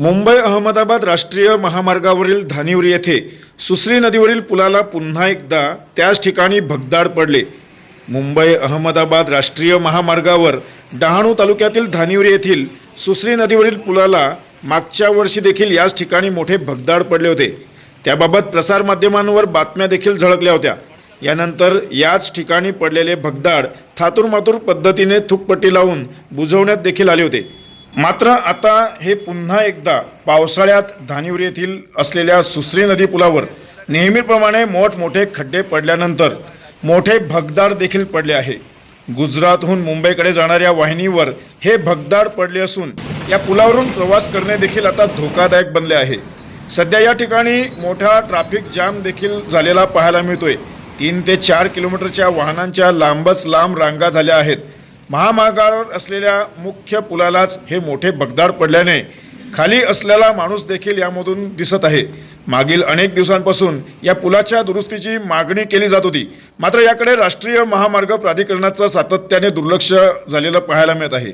मुंबई अहमदाबाद राष्ट्रीय महामार्गावरील धानिवरी येथे सुसरी नदीवरील पुलाला पुन्हा एकदा त्याच ठिकाणी भगदाड पडले. मुंबई अहमदाबाद राष्ट्रीय महामार्गावर डहाणू तालुक्यातील धानिवरी येथील सुसरी नदीवरील पुलाला मागच्या वर्षी देखील याच ठिकाणी मोठे भगदाड पडले होते. त्याबाबत प्रसारमाध्यमांवर बातम्या देखील झळकल्या होत्या. यानंतर याच ठिकाणी पडलेले भगदाड थातूरमातूर पद्धतीने थुकपट्टी लावून बुजवण्यात देखील आले होते. मात्र आता हे पुन्हा एकदा पावसाळ्यात धानिवरी येथील असलेल्या सुसरी नदी पुलावर नेहमीप्रमाणे मोठमोठे खड्डे पडल्यानंतर मोठे भगदाड देखील पडले आहे. गुजरातहून मुंबईकडे जाणाऱ्या वाहिनीवर हे भगदाड पडले असून या पुलावरून प्रवास करणे देखील आता धोकादायक बनले आहे. सध्या या ठिकाणी मोठा ट्रॅफिक जाम देखील झालेला पाहायला मिळतोय. तीन ते चार किलोमीटरच्या वाहनांच्या लांबच लांब रांगा झाल्या आहेत. महामार्गावर असलेल्या मुख्य पुलालाच हे मोठे बगदार पडल्याने खाली असलेला माणूस देखील यामधून दिसत आहे. मागील अनेक दिवसांपासून या पुलाच्या दुरुस्तीची मागणी केली जात होती. मात्र याकडे राष्ट्रीय महामार्ग प्राधिकरणाचं सातत्याने दुर्लक्ष झालेलं पाहायला मिळत आहे.